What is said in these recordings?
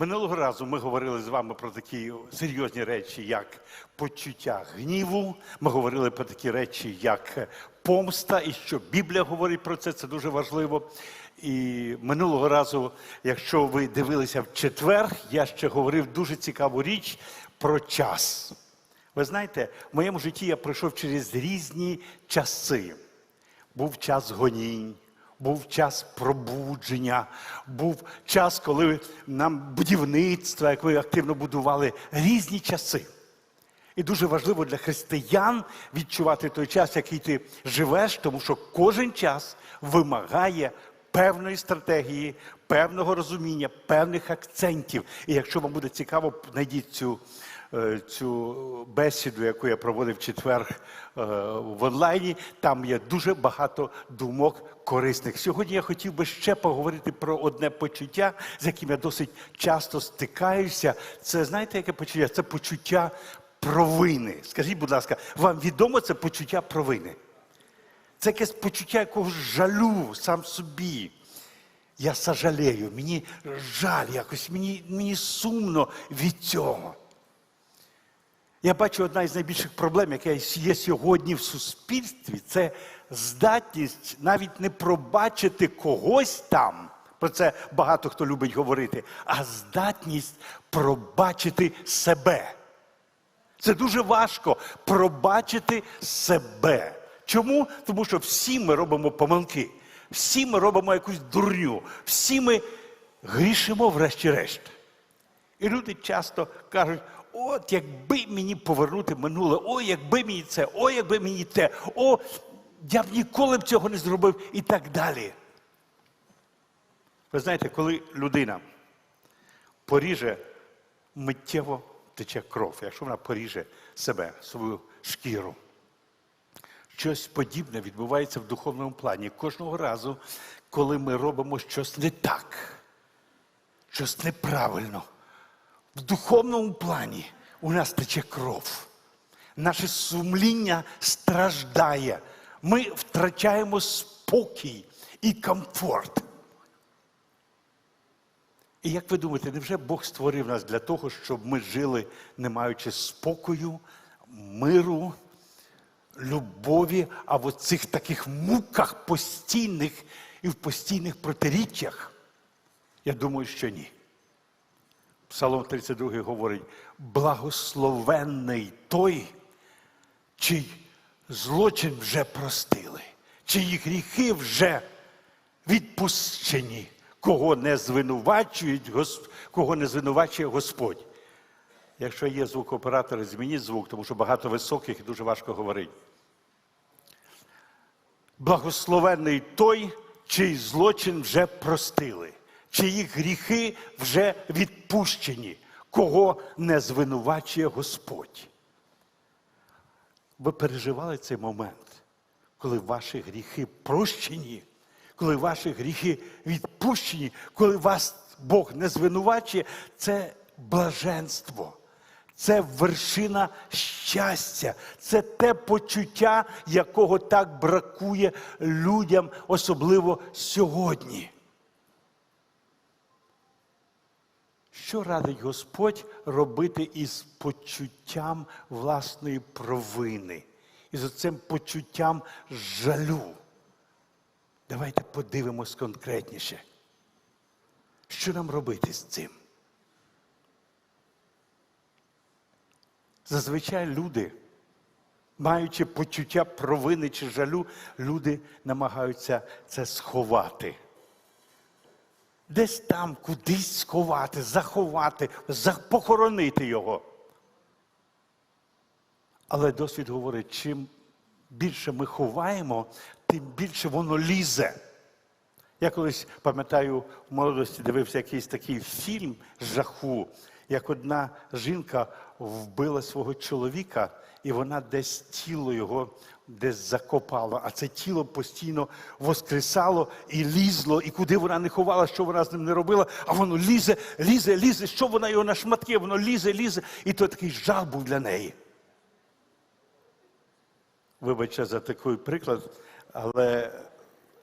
Минулого разу ми говорили з вами про такі серйозні речі, як почуття гніву. Ми говорили про такі речі, як помста, і що Біблія говорить про це, це дуже важливо. І минулого разу, якщо ви дивилися в четвер, я ще говорив дуже цікаву річ про час. Ви знаєте, в моєму житті я пройшов через різні часи. Був час гонінь, був час пробудження, був час, коли нам будівництво, як ви активно будували, різні часи. І дуже важливо для християн відчувати той час, який ти живеш, тому що кожен час вимагає певної стратегії, певного розуміння, певних акцентів. І якщо вам буде цікаво, знайдіть цю, е, цю бесіду, яку я проводив в четвер е, в онлайні. Там є дуже багато думок корисних. Сьогодні я хотів би ще поговорити про одне почуття, з яким я досить часто стикаюся. Це знаєте, яке почуття? Це почуття провини. Скажіть, будь ласка, вам відомо це почуття провини? Це якесь почуття якогось жалю сам собі. Я сожалею, мені жаль якось, мені, мені сумно від цього. Я бачу одна із найбільших проблем, яка є сьогодні в суспільстві, це здатність навіть не пробачити когось там. Про це багато хто любить говорити, а здатність пробачити себе. Це дуже важко пробачити себе. Чому? Тому що всі ми робимо помилки, всі ми робимо якусь дурню, всі ми грішимо врешті-решт. І люди часто кажуть: от якби мені повернути минуле, о, якби мені це, о, якби мені те, о, я б ніколи б цього не зробив і так далі. Ви знаєте, коли людина поріже, миттєво тече кров, якщо вона поріже себе, свою шкіру. Щось подібне відбувається в духовному плані. Кожного разу, коли ми робимо щось не так, щось неправильно, в духовному плані у нас тече кров. Наше сумління страждає. Ми втрачаємо спокій і комфорт. І як ви думаєте, невже Бог створив нас для того, щоб ми жили, не маючи спокою, миру, любові, а в цих таких муках постійних і в постійних протиріччях? Я думаю, що ні. Псалом 32 говорить: благословенний той, чий злочин вже простили, чиї гріхи вже відпущені, кого не звинувачують, кого не звинувачує Господь. Якщо є звукооператори, змініть звук, тому що багато високих і дуже важко говорити. Благословенний той, чий злочин вже простили, чиї гріхи вже відпущені, кого не звинувачує Господь. Ви переживали цей момент, коли ваші гріхи прощені, коли ваші гріхи відпущені, коли вас Бог не звинувачує, це блаженство. Це вершина щастя, це те почуття, якого так бракує людям, особливо сьогодні. Що радить Господь робити із почуттям власної провини, із цим почуттям жалю? Давайте подивимось конкретніше. Що нам робити з цим? Зазвичай люди, маючи почуття провини чи жалю, люди намагаються це сховати. Десь там кудись сховати, заховати, похоронити його. Але досвід говорить, чим більше ми ховаємо, тим більше воно лізе. Я колись пам'ятаю, в молодості дивився якийсь такий фільм жаху, як одна жінка вбила свого чоловіка, і вона десь тіло його десь закопала, а це тіло постійно воскресало і лізло, і куди вона не ховала, що вона з ним не робила, а воно лізе, лізе, лізе, що вона його на шматки, воно лізе, лізе. І то такий жах був для неї. Вибачте за такий приклад, але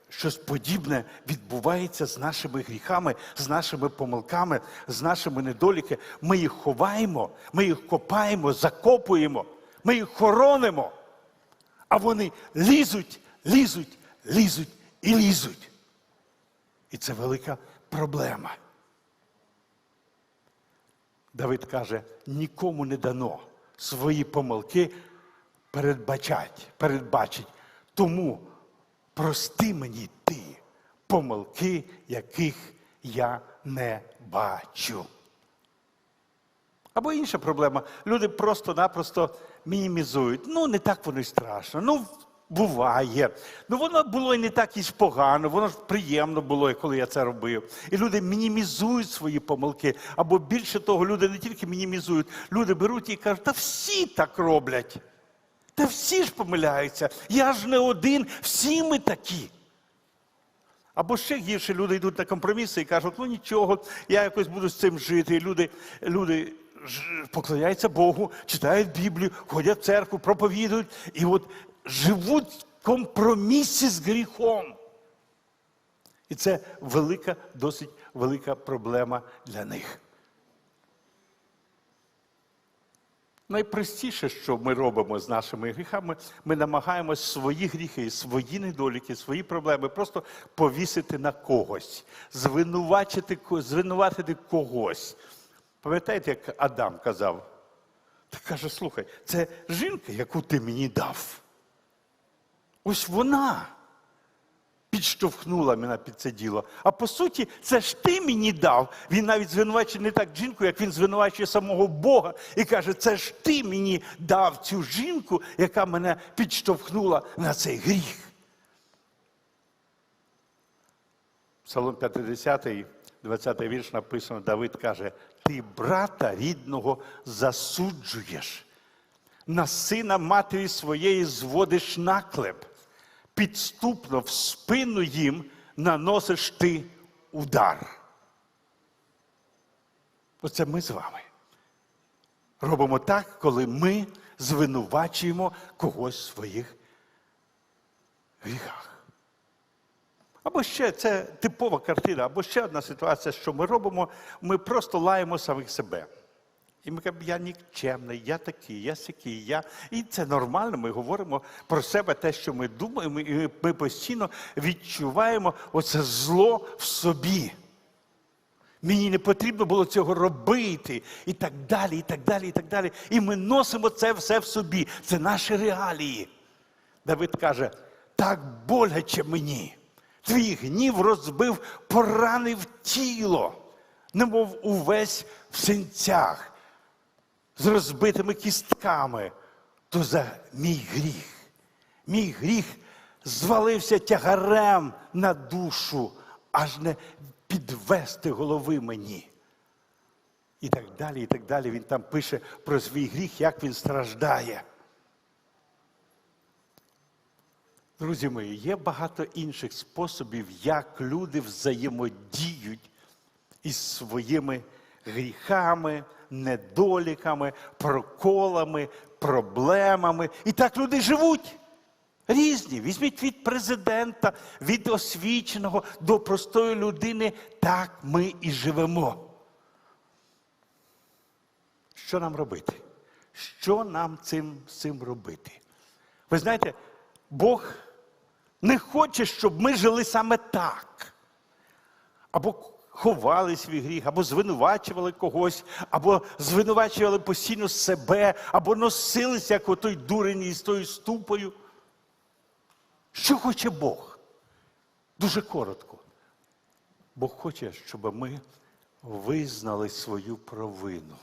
щось подібне відбувається з нашими гріхами, з нашими помилками, з нашими недоліками. Ми їх ховаємо, ми їх копаємо, закопуємо, ми їх хоронимо. А вони лізуть, лізуть, лізуть і лізуть. І це велика проблема. Давид каже: нікому не дано свої помилки передбачать, передбачить. Тому прости мені ти помилки, яких я не бачу. Або інша проблема. Люди просто-напросто мінімізують. Ну, не так воно й страшно. Ну, буває. Ну, воно було і не так і погано, воно ж приємно було, коли я це робив. І люди мінімізують свої помилки. Або більше того, люди не тільки мінімізують, люди беруть і кажуть, та всі так роблять. Та всі ж помиляються. Я ж не один, всі ми такі. Або ще гірше, люди йдуть на компроміси і кажуть, ну нічого, я якось буду з цим жити. І люди, люди поклоняються Богу, читають Біблію, ходять в церкву, проповідують і от живуть в компромісі з гріхом. І це велика, досить велика проблема для них. Найпростіше, що ми робимо з нашими гріхами, ми намагаємось свої гріхи, свої недоліки, свої проблеми просто повісити на когось, звинувачити, звинуватити когось. Пам'ятаєте, як Адам казав? Та каже, слухай, це жінка, яку ти мені дав. Ось вона підштовхнула мене під це діло. А по суті, це ж ти мені дав. Він навіть звинувачує не так жінку, як він звинувачує самого Бога і каже, це ж ти мені дав цю жінку, яка мене підштовхнула на цей гріх. Псалом 50, 20 вірш написано, Давид каже: Ти брата рідного засуджуєш, на сина матері своєї зводиш наклеп, підступно в спину їм наносиш ти удар. Оце ми з вами. Робимо так, коли ми звинувачуємо когось в своїх гріхах. Або ще це типова картина, або ще одна ситуація, що ми робимо, ми просто лаємо самих себе. І ми кажемо, я нікчемний, я такий, я сякий, я. І це нормально, ми говоримо про себе те, що ми думаємо, і ми- постійно відчуваємо оце зло в собі. Мені не потрібно було цього робити, і так далі, і так далі, і так далі. І ми носимо це все в собі. Це наші реалії. Давид каже: так боляче мені. Твій гнів розбив, поранив тіло, немов увесь в синцях, з розбитими кістками. То за мій гріх. Мій гріх звалився тягарем на душу, аж не підвести голови мені. І так далі, і так далі. Він там пише про свій гріх, як він страждає. Друзі мої, є багато інших способів, як люди взаємодіють із своїми гріхами, недоліками, проколами, проблемами. І так люди живуть. Різні. Візьміть від президента, від освіченого до простої людини. Так ми і живемо. Що нам робити? Що нам цим, цим робити? Ви знаєте, Бог не хоче, щоб ми жили саме так. Або ховали свій гріх, або звинувачували когось, або звинувачували постійно себе, або носилися, як отой дурень із тою ступою. Що хоче Бог? Дуже коротко. Бог хоче, щоб ми визнали свою провину.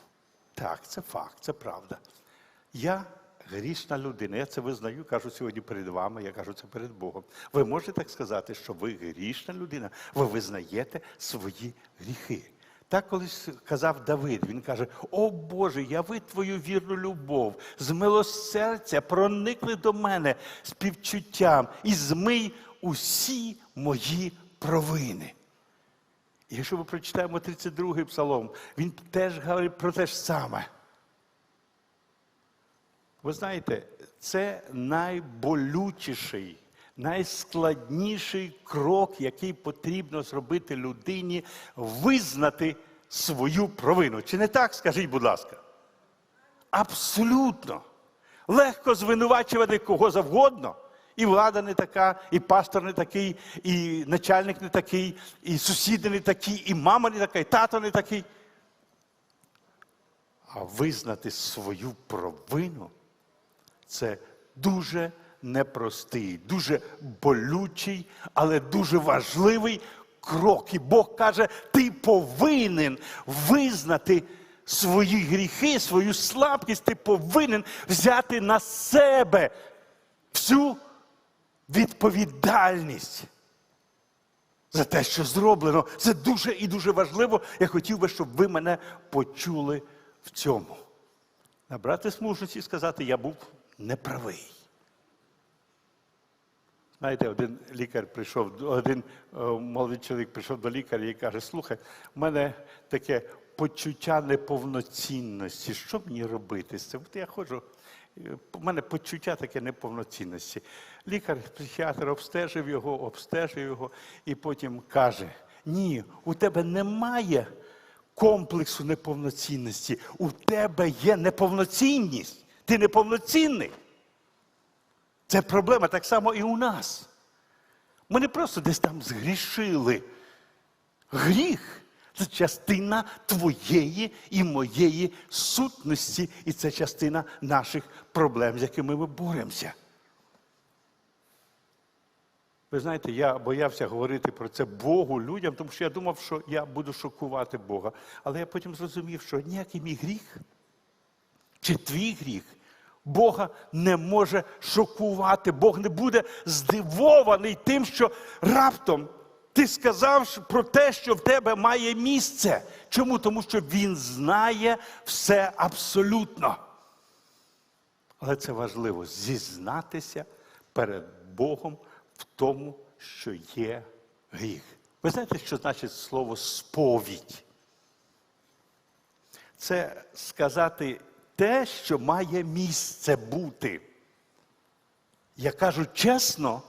Так, це факт, це правда. Я грішна людина. Я це визнаю, кажу сьогодні перед вами, я кажу це перед Богом. Ви можете так сказати, що ви грішна людина, ви визнаєте свої гріхи. Так колись казав Давид, він каже: О Боже, яви твою вірну любов, з милосердя проникли до мене співчуттям і змий усі мої провини. І якщо ми прочитаємо 32-й псалом, він теж говорить про те ж саме. Ви знаєте, це найболючіший, найскладніший крок, який потрібно зробити людині, визнати свою провину. Чи не так? Скажіть, будь ласка. Абсолютно. Легко звинувачувати кого завгодно. І влада не така, і пастор не такий, і начальник не такий, і сусіди не такі, і мама не така, і тато не такий. А визнати свою провину це дуже непростий, дуже болючий, але дуже важливий крок. І Бог каже, ти повинен визнати свої гріхи, свою слабкість, ти повинен взяти на себе всю відповідальність за те, що зроблено. Це дуже і дуже важливо. Я хотів би, щоб ви мене почули в цьому. Набрати смужності і сказати, я був неправий. Знаєте, один лікар прийшов, один е, молодий чоловік прийшов до лікаря і каже: слухай, в мене таке почуття неповноцінності. Що мені робити з цим? От я ходжу, е, в мене почуття таке неповноцінності. Лікар, психіатр обстежив його, обстежив його і потім каже: ні, у тебе немає комплексу неповноцінності, у тебе є неповноцінність. Ти неповноцінний. Це проблема так само і у нас. Ми не просто десь там згрішили. Гріх це частина твоєї і моєї сутності, і це частина наших проблем, з якими ми боремося. Ви знаєте, я боявся говорити про це Богу, людям, тому що я думав, що я буду шокувати Бога. Але я потім зрозумів, що ніякий мій гріх чи твій гріх Бога не може шокувати. Бог не буде здивований тим, що раптом ти сказав про те, що в тебе має місце. Чому? Тому що Він знає все абсолютно. Але це важливо зізнатися перед Богом в тому, що є гріх. Ви знаєте, що значить слово сповідь? Це сказати те, що має місце бути. Я кажу чесно,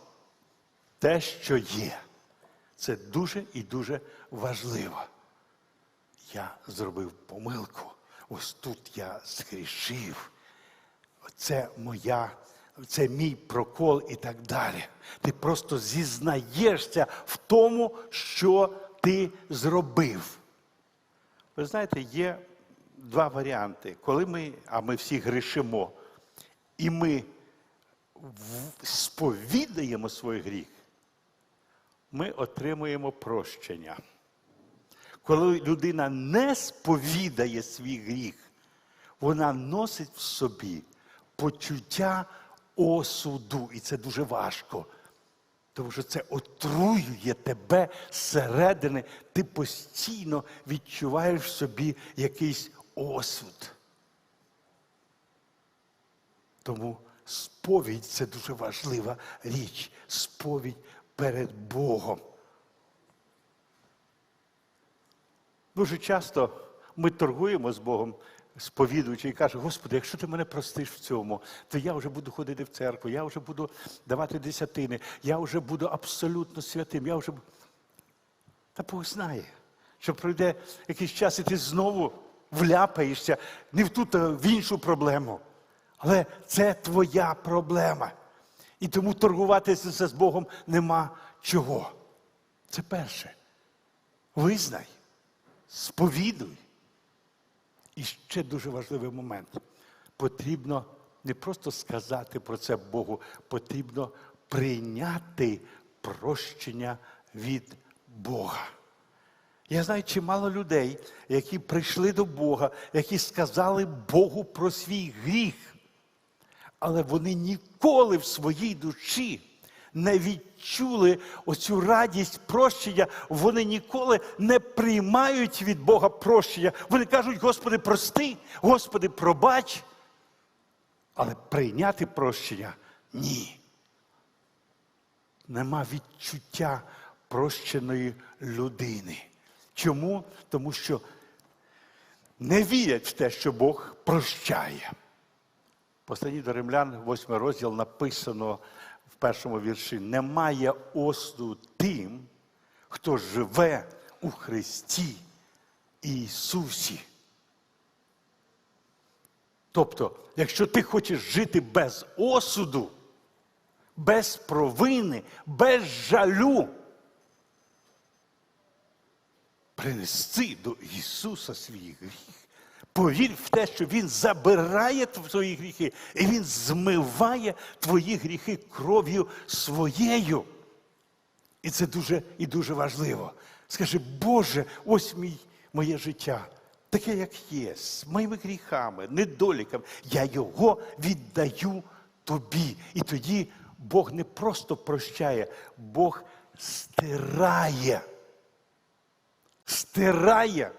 те, що є. Це дуже і дуже важливо. Я зробив помилку. Ось тут я згрішив. Це моя, це мій прокол і так далі. Ти просто зізнаєшся в тому, що ти зробив. Ви знаєте, є два варіанти. Коли ми, а ми всі грішимо, і ми сповідаємо свій гріх, ми отримуємо прощення. Коли людина не сповідає свій гріх, вона носить в собі почуття осуду. І це дуже важко. Тому що це отруює тебе зсередини. Ти постійно відчуваєш собі якийсь осуд. Тому сповідь це дуже важлива річ. Сповідь перед Богом. Дуже часто ми торгуємо з Богом, сповідуючи, і каже, Господи, якщо ти мене простиш в цьому, то я вже буду ходити в церкву, я вже буду давати десятини, я вже буду абсолютно святим. Я вже... Та Бог знає, що пройде якийсь час, і ти знову вляпаєшся не в ту, а в іншу проблему. Але це твоя проблема. І тому торгуватися з Богом нема чого. Це перше. Визнай, сповідуй. І ще дуже важливий момент. Потрібно не просто сказати про це Богу, потрібно прийняти прощення від Бога. Я знаю чимало людей, які прийшли до Бога, які сказали Богу про свій гріх. Але вони ніколи в своїй душі не відчули оцю радість прощення. Вони ніколи не приймають від Бога прощення. Вони кажуть, Господи, прости, Господи, пробач. Але прийняти прощення ні. Нема відчуття прощеної людини. Чому? Тому що не вірять в те, що Бог прощає. Посланні до римлян, 8 розділ написано в першому вірші, немає осуду тим, хто живе у Христі Ісусі. Тобто, якщо ти хочеш жити без осуду, без провини, без жалю, принести до Ісуса свій гріх. Повір в те, що Він забирає твої гріхи, і Він змиває твої гріхи кров'ю своєю. І це дуже і дуже важливо. Скажи, Боже, ось мій, моє життя, таке, як є, з моїми гріхами, недоліками. Я його віддаю тобі. І тоді Бог не просто прощає, Бог стирає. Стирає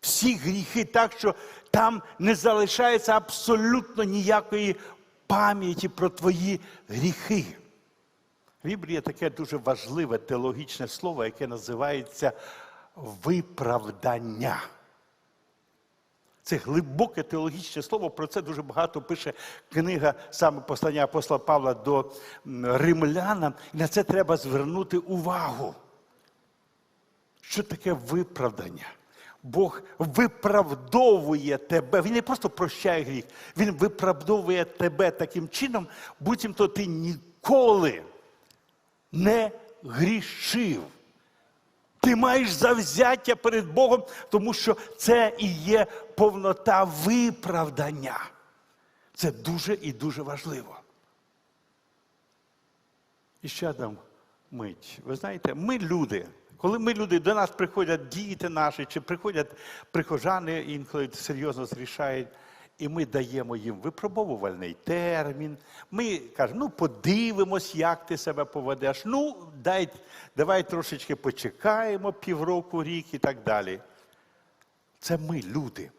всі гріхи так, що там не залишається абсолютно ніякої пам'яті про твої гріхи. В Біблії є таке дуже важливе теологічне слово, яке називається виправдання. Це глибоке теологічне слово, про це дуже багато пише книга саме послання апостола Павла до римлянам. І на це треба звернути увагу. Що таке виправдання? Бог виправдовує тебе. Він не просто прощає гріх, Він виправдовує тебе таким чином, буцімто ти ніколи не грішив. Ти маєш завзяття перед Богом, тому що це і є повнота виправдання. Це дуже і дуже важливо. І ще одна мить. Ви знаєте, ми люди. Коли ми люди, до нас приходять діти наші, чи приходять прихожани, інколи серйозно зрішають, і ми даємо їм випробовувальний термін. Ми кажемо, ну подивимось, як ти себе поведеш. Ну, дай, давай трошечки почекаємо півроку, рік і так далі. Це ми, люди.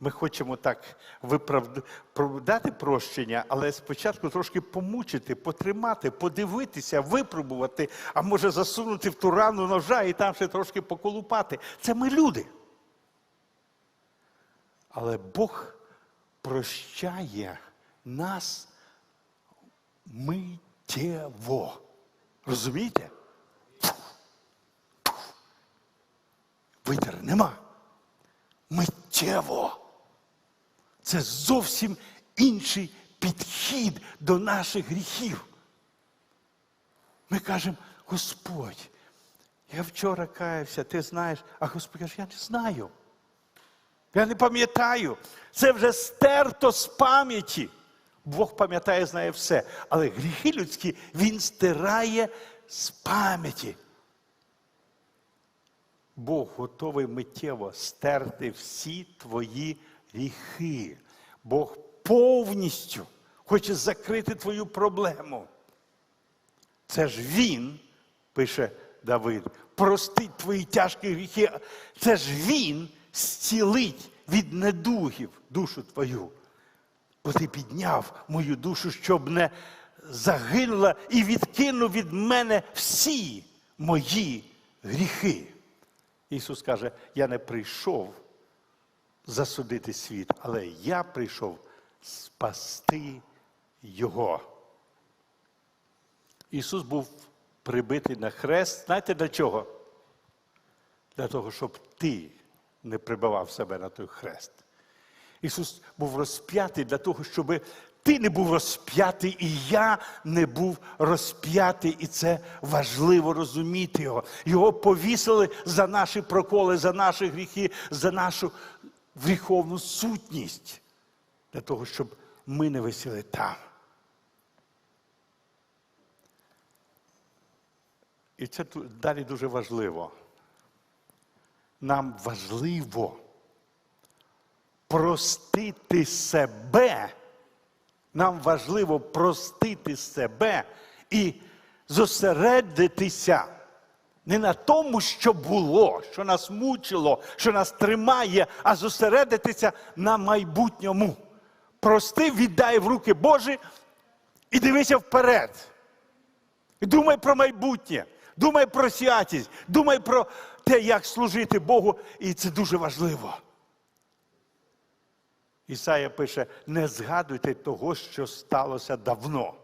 Ми хочемо так виправд... дати прощення, але спочатку трошки помучити, потримати, подивитися, випробувати, а може засунути в ту рану ножа і там ще трошки поколупати. Це ми люди. Але Бог прощає нас миттєво. Розумієте? Витер нема. Миттєво. Це зовсім інший підхід до наших гріхів. Ми кажемо, Господь, я вчора каявся, ти знаєш, а Господь каже, я не знаю. Я не пам'ятаю. Це вже стерто з пам'яті. Бог пам'ятає, знає все. Але гріхи людські Він стирає з пам'яті. Бог готовий миттєво стерти всі твої гріхи. Бог повністю хоче закрити твою проблему. Це ж Він, пише Давид, простить твої тяжкі гріхи. Це ж Він зцілить від недугів душу твою. Бо ти підняв мою душу, щоб не загинула і відкинув від мене всі мої гріхи. Ісус каже, я не прийшов засудити світ, але я прийшов спасти Його. Ісус був прибитий на хрест. Знаєте для чого? Для того, щоб ти не прибивав себе на той хрест. Ісус був розп'ятий для того, щоб ти не був розп'ятий, і я не був розп'ятий. І це важливо розуміти його. Його повісили за наші проколи, за наші гріхи, за нашу гріховну сутність, для того, щоб ми не висіли там. І це далі дуже важливо. Нам важливо простити себе. Нам важливо простити себе і зосередитися не на тому, що було, що нас мучило, що нас тримає, а зосередитися на майбутньому. Прости, віддай в руки Божі і дивися вперед. І думай про майбутнє, думай про святість, думай про те, як служити Богу, і це дуже важливо. Ісая пише: не згадуйте того, що сталося давно.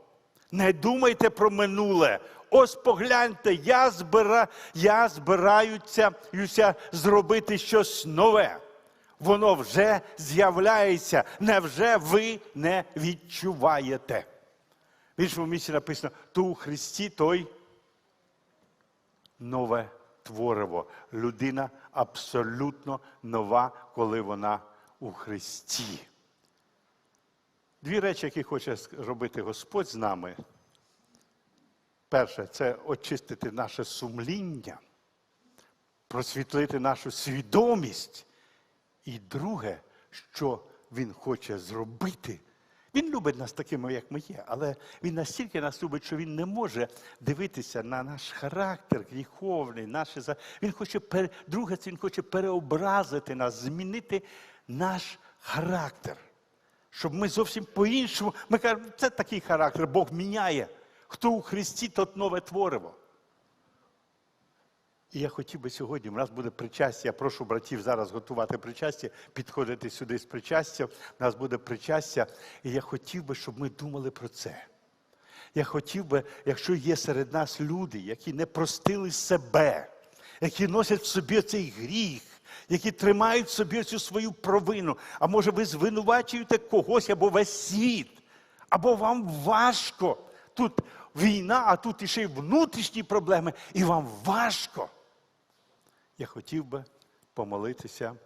Не думайте про минуле. Ось погляньте, я, збира, я збираюся зробити щось нове. Воно вже з'являється. Невже ви не відчуваєте? В іншому місці написано: то у Христі той нове твориво. Людина абсолютно нова, коли вона у Христі. Дві речі, які хоче робити Господь з нами. Перше, це очистити наше сумління, просвітлити нашу свідомість. І друге, що Він хоче зробити, він любить нас такими, як ми є, але він настільки нас любить, що він не може дивитися на наш характер гріховний, наші. Він хоче пере... друге, це він хоче переобразити нас, змінити наш характер. Щоб ми зовсім по-іншому. Ми кажемо, це такий характер, Бог міняє. Хто у Христі, тот нове твориво. І я хотів би сьогодні, у нас буде причастя. Я прошу братів зараз готувати причастя, підходити сюди з причастя. У нас буде причастя. І я хотів би, щоб ми думали про це. Я хотів би, якщо є серед нас люди, які не простили себе, які носять в собі цей гріх, які тримають в собі цю свою провину, а може ви звинувачуєте когось або весь світ, або вам важко. Тут війна, а тут іще й внутрішні проблеми, і вам важко. Я хотів би помолитися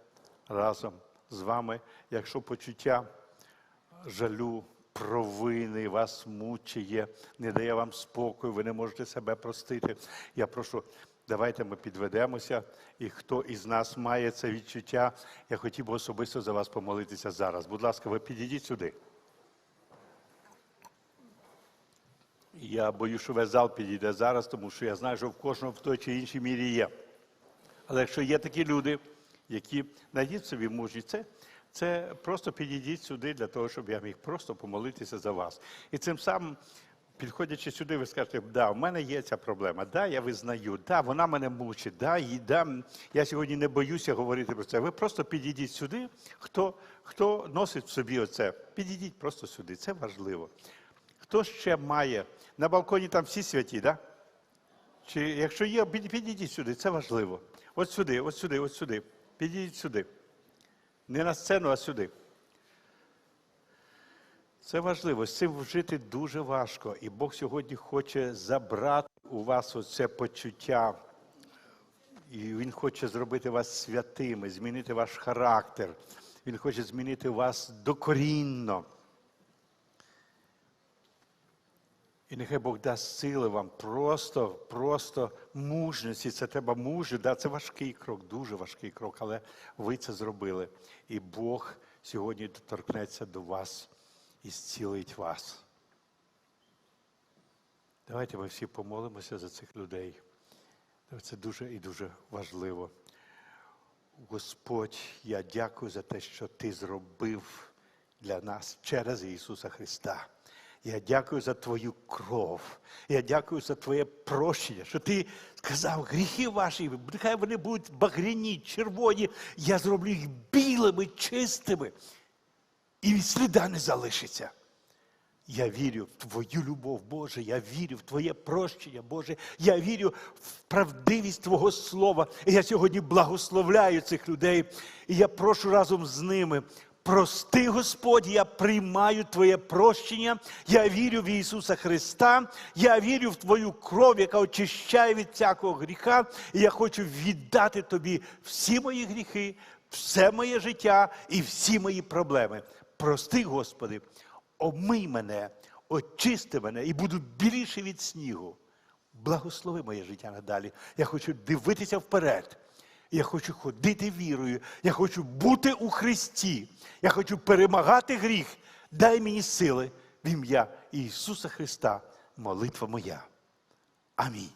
разом з вами, якщо почуття жалю, провини вас мучає, не дає вам спокою, ви не можете себе простити. Я прошу, давайте ми підведемося, і хто із нас має це відчуття, я хотів би особисто за вас помолитися зараз. Будь ласка, ви підійдіть сюди. Я боюсь, що весь зал підійде зараз, тому що я знаю, що в кожного в той чи іншій мірі є. Але якщо є такі люди, які знайдіть собі мужність, це, це просто підійдіть сюди для того, щоб я міг просто помолитися за вас. І цим самим, підходячи сюди, ви скажете, да, в мене є ця проблема, да, я визнаю, да, вона мене мучить, да, і, да, я сьогодні не боюся говорити про це. Ви просто підійдіть сюди, хто, хто носить в собі оце, підійдіть просто сюди, це важливо. Хто ще має? На балконі там всі святі, да? Чи якщо є, підійдіть сюди, це важливо. От сюди, от сюди, от сюди. Підійдіть сюди. Не на сцену, а сюди. Це важливо. З цим жити дуже важко. І Бог сьогодні хоче забрати у вас оце почуття. І Він хоче зробити вас святими, змінити ваш характер. Він хоче змінити вас докорінно. І нехай Бог дасть сили вам просто, просто мужності. Це треба мужі. Да, це важкий крок, дуже важкий крок, але ви це зробили. І Бог сьогодні доторкнеться до вас і зцілить вас. Давайте ми всі помолимося за цих людей. Це дуже і дуже важливо. Господь, я дякую за те, що Ти зробив для нас через Ісуса Христа. Я дякую за Твою кров. Я дякую за Твоє прощення, що Ти сказав, гріхи ваші, нехай вони будуть багряні, червоні, я зроблю їх білими, чистими, і від сліда не залишиться. Я вірю в Твою любов, Боже, я вірю в Твоє прощення, Боже. Я вірю в правдивість Твого Слова. І я сьогодні благословляю цих людей. І я прошу разом з ними. Прости, Господь, я приймаю Твоє прощення. Я вірю в Ісуса Христа. Я вірю в Твою кров, яка очищає від всякого гріха. І я хочу віддати Тобі всі мої гріхи, все моє життя і всі мої проблеми. Прости, Господи, омий мене, очисти мене і буду біліше від снігу. Благослови моє життя надалі. Я хочу дивитися вперед. Я хочу ходити вірою. Я хочу бути у Христі. Я хочу перемагати гріх. Дай мені сили в ім'я Ісуса Христа. Молитва моя. Амінь.